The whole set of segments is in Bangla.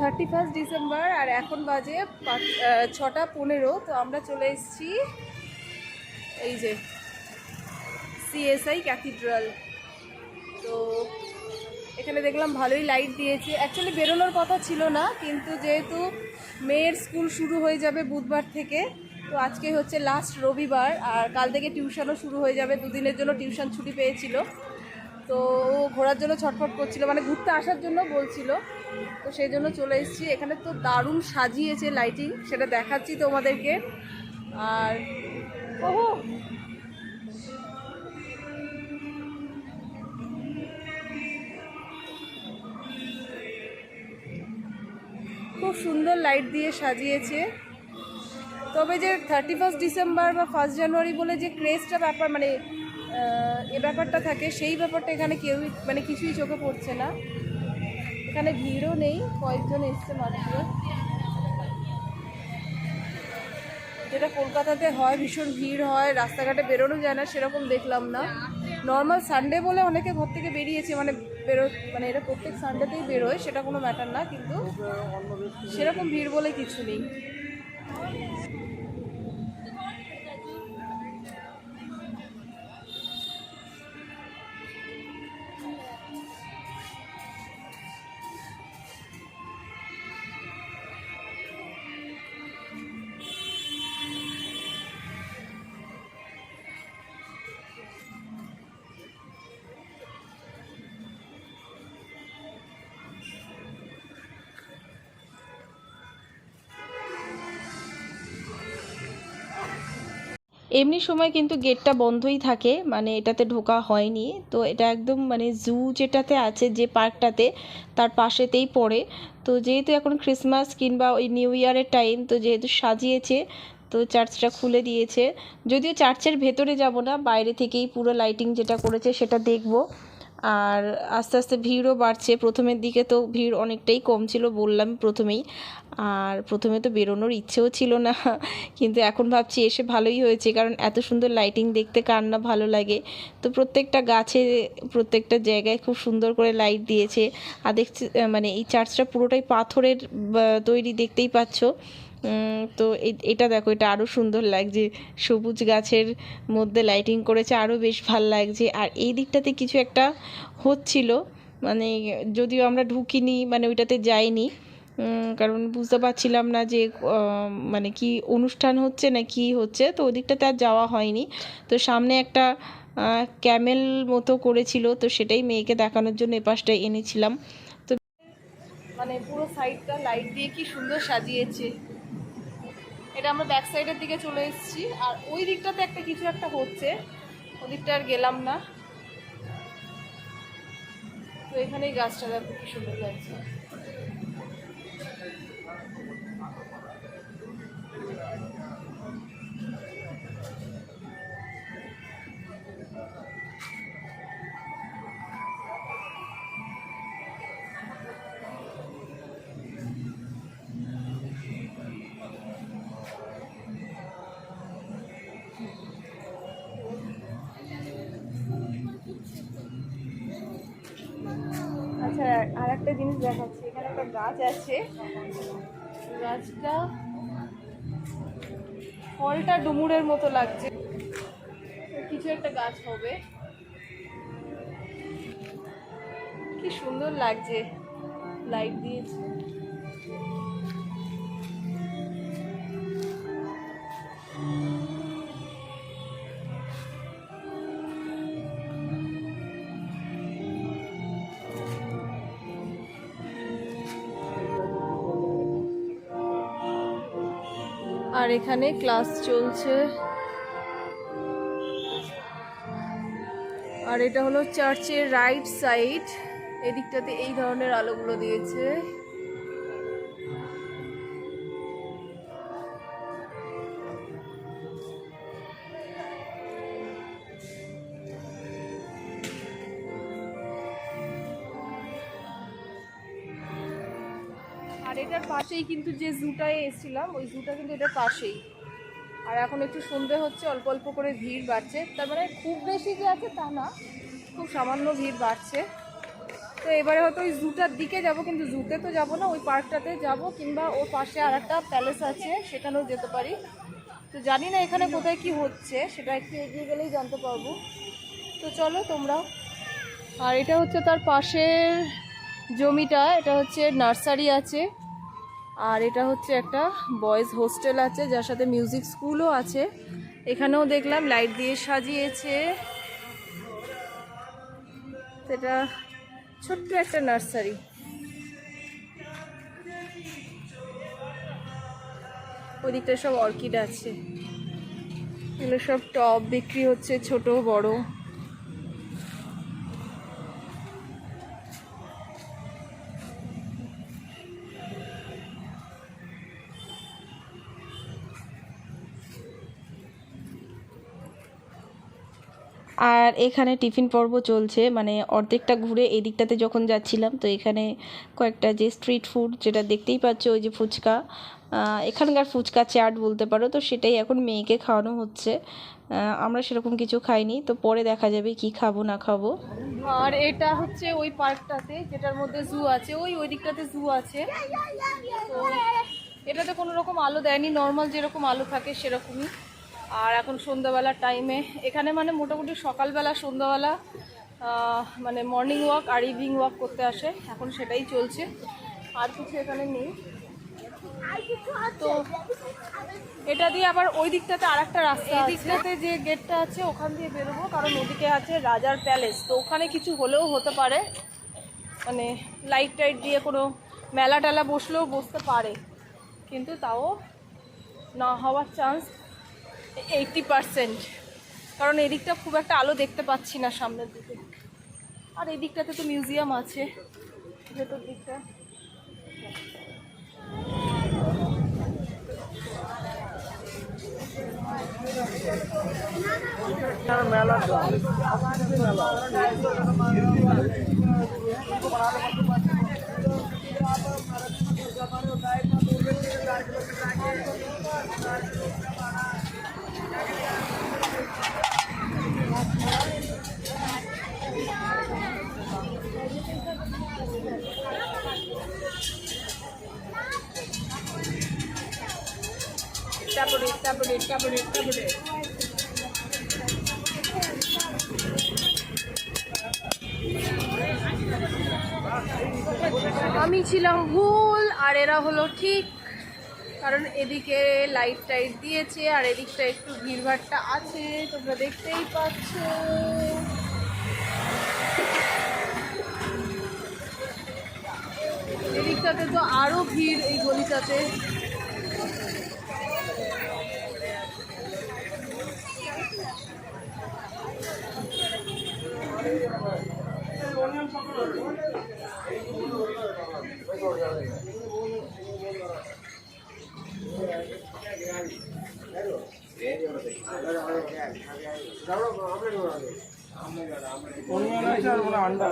থার্টি ফার্স্ট ডিসেম্বর আর এখন বাজে ছটা পনেরো। তো আমরা চলে এসেছি এই যে সিএসআই ক্যাথিড্রাল তো এখানে দেখলাম ভালোই লাইট দিয়েছে। অ্যাকচুয়ালি বেরোনোর কথা ছিল না, কিন্তু যেহেতু মেয়ের স্কুল শুরু হয়ে যাবে বুধবার থেকে তো আজকে হচ্ছে লাস্ট রবিবার, আর কাল থেকে টিউশনও শুরু হয়ে যাবে, দুদিনের জন্য টিউশন ছুটি পেয়েছিল। তো ও ঘোরার জন্য ছটফট করছিল মানে ঘুরতে আসার জন্য বলছিল। তো সেই জন্য চলে এসেছি। এখানে তো দারুণ সাজিয়েছে লাইটিং সেটা দেখাচ্ছি তোমাদেরকে। আর ওহো! খুব সুন্দর লাইট দিয়ে সাজিয়েছে। তবে যে থার্টি ফার্স্ট ডিসেম্বর বা ফার্স্ট জানুয়ারি বলে যে ক্রেজটা ব্যাপার মানে এ ব্যাপারটা থাকে, সেই ব্যাপারটা এখানে কেউই মানে কিছুই চোখে পড়ছে না। এখানে ভিড়ও নেই, কয়েকজন এসছে মাত্র যেটা কলকাতাতে হয়, ভীষণ ভিড় হয়, রাস্তাঘাটে বেরোনো যায় না, সেরকম দেখলাম না। নর্মাল সানডে বলে অনেকে ঘর থেকে বেরিয়েছে মানে বেরো মানে এটা প্রত্যেক সানডেতেই বেরোয়, সেটা কোনো ম্যাটার না, কিন্তু সেরকম ভিড় বলে কিছু নেই। Oh, yeah. এমনি সময় কিন্তু গেটটা বন্ধই থাকে মানে এটাতে ঢোকা হয়নি। তো এটা একদম মানে জু যেটাতে আছে, যে পার্কটাতে, তার পাশেতেই পড়ে। তো যেহেতু এখন ক্রিসমাস কিংবা ওই নিউ ইয়ারের টাইম তো যেহেতু সাজিয়েছে, তো চার্চটা খুলে দিয়েছে। যদিও চার্চের ভেতরে যাব না, বাইরে থেকেই পুরো লাইটিং যেটা করেছে, সেটা দেখব। আর আস্তে আস্তে ভিড়ও বাড়ছে। প্রথমের দিকে তো ভিড় অনেকটাই কম ছিল বললাম প্রথমেই। আর প্রথমে তো বেরোনোর ইচ্ছেও ছিল না, কিন্তু এখন ভাবছি এসে ভালোই হয়েছে, কারণ এত সুন্দর লাইটিং দেখতে কার না ভালো লাগে। তো প্রত্যেকটা গাছে, প্রত্যেকটা জায়গায় খুব সুন্দর করে লাইট দিয়েছে। আর দেখছি মানে এই চার্চটা পুরোটাই পাথরের তৈরি দেখতেই পাচ্ছ। তো এটা দেখো, এটা আরও সুন্দর লাগছে। সবুজ গাছের মধ্যে লাইটিং করেছে আরও বেশ ভালো লাগছে। আর এই দিকটাতে কিছু একটা হচ্ছিল মানে যদিও আমরা ঢুকিনি মানে ওইটাতে যাইনি কারণ বুঝতে পারছিলাম না যে মানে কি অনুষ্ঠান হচ্ছে না কি হচ্ছে। তো ওদিকটাতে আর যাওয়া হয়নি। তো সামনে একটা ক্যামেল মতো করেছিল, তো সেটাই মেয়েকে দেখানোর জন্য এপাশটা এনেছিলাম। তো মানে পুরো সাইডটা লাইট দিয়ে কি সুন্দর সাজিয়েছে। এটা আমরা ব্যাক সাইডের দিকে চলে এসেছি। আর ওই দিকটাতে একটা কিছু একটা হচ্ছে। ওদিকটা আর গেলাম না। তো এখানেই গাছটা দেখো কি সুন্দর লাগছে। আচ্ছা আর একটা জিনিস দেখাচ্ছি, এখানে একটা গাছ আছে। গাছটা ফলটা ডুমুরের মতো লাগছে। কিছু একটা গাছ হবে। কি সুন্দর লাগছে। লাইট দিয়েছে। আর এখানে ক্লাস চলছে। আর এটা হলো চার্চের রাইট সাইড। এদিকটাতে এই ধরনের আলোগুলো দিয়েছে। এটার পাশেই কিন্তু যে জুটায় এসেছিলাম, ওই জুটা কিন্তু এটার পাশেই। আর এখন একটু সন্ধে হচ্ছে, অল্প অল্প করে ভিড় বাড়ছে। তার মানে খুব বেশি যে আছে তা না, খুব সামান্য ভিড় বাড়ছে। তো এবারে হয়তো ওই জুটার দিকে যাব, কিন্তু জুতে তো যাব না, ওই পার্কটাতে যাব, কিংবা ওর পাশে আর একটা প্যালেস আছে, সেখানেও যেতে পারি। তো জানি না এখানে কোথায় কি হচ্ছে, সেটা একটু এগিয়ে গেলেই জানতে পারব। তো চলো তোমরা আর এটা হচ্ছে তার পাশের জমিটা, এটা হচ্ছে নার্সারি আছে। আর এটা হচ্ছে একটা বয়েজ হোস্টেল আছে, যার সাথে মিউজিক স্কুলও আছে। এখানেও দেখলাম লাইট দিয়ে সাজিয়েছে। সেটা ছোট্ট একটা নার্সারি। ওদিকটায় সব অর্কিড আছে। এগুলো সব টব বিক্রি হচ্ছে, ছোট, বড়। আর এখানে টিফিন পর্ব চলছে মানে অর্ধেকটা ঘুরে এদিকটাতে যখন যাচ্ছিলাম, তো এখানে কয়েকটা যে স্ট্রিট ফুড যেটা দেখতেই পাচ্ছ, ওই যে ফুচকা এখানকার ফুচকা চাট বলতে পারো, তো সেটাই এখন মেয়েকে খাওয়ানো হচ্ছে। আমরা সেরকম কিছু খাইনি, তো পরে দেখা যাবে কি খাব, না খাব। আর এটা হচ্ছে ওই পার্কটাতে, যেটার মধ্যে জু আছে, ওই ওই দিকটাতে জু আছে এটাতে কোনো রকম আলো দেয়নি নর্মাল যেরকম আলো থাকে সেরকমই। আর এখন সন্ধ্যাবেলার টাইমে এখানে মানে মোটামুটি সকালবেলা সন্ধ্যাবেলা মানে মর্নিং ওয়াক আর ইভিনিং ওয়াক করতে আসে। এখন সেটাই চলছে। আর কিছু এখানে নেই। তো এটা দিয়ে আবার ওই দিকটাতে আর একটা রাস্তা এই দিকটাতে যে গেটটা আছে ওখান দিয়ে বেরোবো কারণ ওদিকে আছে রাজার প্যালেস তো ওখানে কিছু হলেও হতে পারে। মানে লাইট টাইট দিয়ে কোনো মেলা টেলা বসলেও বসতে পারে। কিন্তু তাও না হওয়ার চান্স এইটটি পারসেন্ট কারণ এদিকটা খুব একটা আলো দেখতে পাচ্ছি না সামনের দিকে। আর এই দিকটাতে তো মিউজিয়াম আছে, ভেতর দিকটা। আমি ছিলাম ভুল, আর এরা হলো ঠিক। কারণ এদিকে লাইট টাইট দিয়েছে, আর এদিকটা একটু ভিড়ভাড়টা আছে, তোমরা দেখতেই পাচ্ছ। এদিকটাতে তো আরও ভিড় এই গলিটাতে।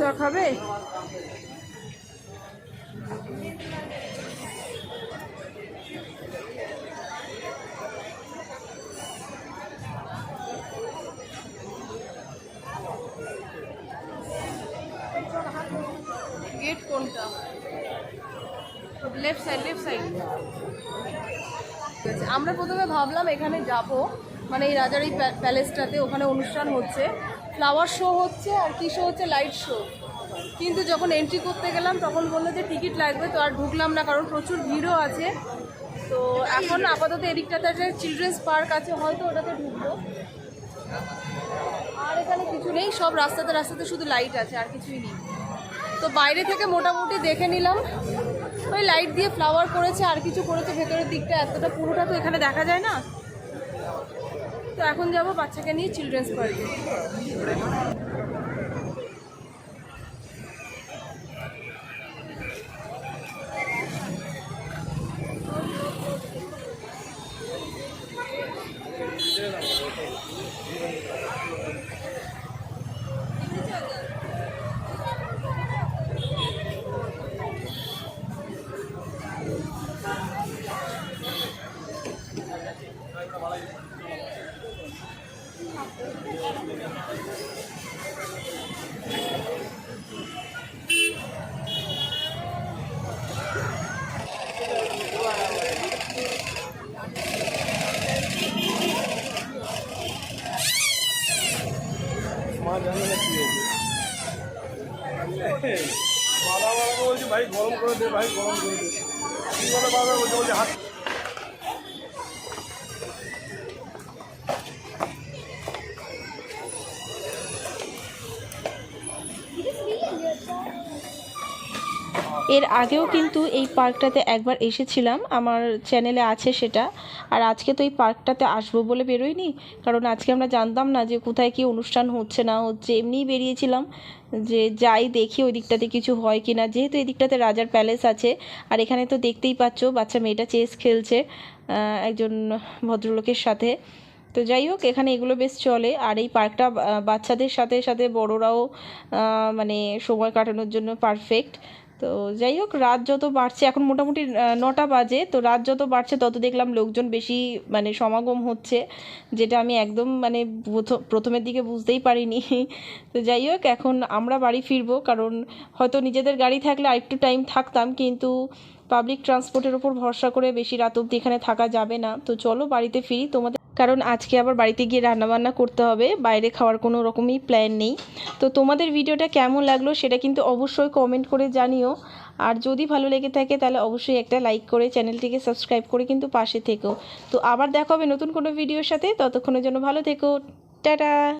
চা খাবে? লেফট সাইড লেফট সাইড ঠিক আছে, আমরা প্রথমে ভাবলাম এখানে যাব। মানে এই রাজার এই প্যালেসটাতে ওখানে অনুষ্ঠান হচ্ছে। ফ্লাওয়ার শো হচ্ছে আর কি শো হচ্ছে? লাইট শো কিন্তু যখন এন্ট্রি করতে গেলাম, তখন বলল যে টিকিট লাগবে, তো আর ঢুকলাম না কারণ প্রচুর ভিড়ও আছে। তো এখন আপাতত এদিকটাতে একটা চিলড্রেন্স পার্ক আছে, হয়তো ওটাতে ঢুকবো। আর এখানে কিছু নেই, সব রাস্তাতে রাস্তাতে শুধু লাইট আছে, আর কিছুই নেই। তো বাইরে থেকে মোটামুটি দেখে নিলাম। ওই লাইট দিয়ে ফ্লাওয়ার করেছে, আর কিছু করেছে, ভেতরের দিকটা এতটা, পুরোটা তো এখানে দেখা যায় না। তো এখন যাব বাচ্চাকে নিয়ে চিলড্রেন্স পার্কে মাথা বলছি, ভাই, গরম করে দে, ভাই, গরম করে দে। কি বলে বাবা, বলছে বলছে, হাত আগেও কিন্তু এই পার্কটাতে একবার এসেছিলাম, আমার চ্যানেলে আছে সেটা। আর আজকে তো এই পার্কটাতে আসব বলে বেরোইনি, কারণ আজকে আমরা জানতাম না যে কোথায় কি অনুষ্ঠান হচ্ছে না হচ্ছে। এমনিই বেরিয়েছিলাম যে যাই দেখি ওই দিকটাতে কিছু হয় কি না। যেহেতু এই দিকটাতে রাজার প্যালেস আছে, আর এখানে তো দেখতেই পাচ্ছ বাচ্চা মেয়েটা চেস খেলছে একজন ভদ্রলোকের সাথে। তো যাই হোক, এখানে এগুলো বেশ চলে। আর এই পার্কটা বাচ্চাদের সাথে সাথে বড়রাও মানে সময় কাটানোর জন্য পারফেক্ট তো যাই হোক, রাত যত বাড়ছে, এখন মোটামুটি নটা বাজে, তো রাত যত বাড়ছে, তত দেখলাম লোকজন বেশি মানে সমাগম হচ্ছে, যেটা আমি একদম মানে প্রথ- প্রথমের দিকে বুঝতেই পারিনি। তো যাই হোক, এখন আমরা বাড়ি ফিরবো, কারণ হয়তো নিজেদের গাড়ি থাকলে আরেকটু টাইম থাকতাম, কিন্তু পাবলিক ট্রান্সপোর্টের ওপর ভরসা করে বেশি রাত অবধি এখানে থাকা যাবে না। তো চলো বাড়িতে ফিরি, তোমাদের কারণ আজকে আবার বাড়িতে গিয়ে রান্নাবান্না করতে হবে, বাইরে খাওয়ার কোনো রকমই প্ল্যান নেই। তো তোমাদের ভিডিওটা কেমন লাগল সেটা কিন্তু অবশ্যই কমেন্ট করে জানিও। আর যদি ভালো লেগে থাকে তাহলে অবশ্যই একটা লাইক করে চ্যানেলটিকে সাবস্ক্রাইব করে কিন্তু পাশে থেকো। তো আবার দেখা হবে নতুন কোনো ভিডিওর সাথে, ততক্ষণের জন্য ভালো থেকো। টাটা!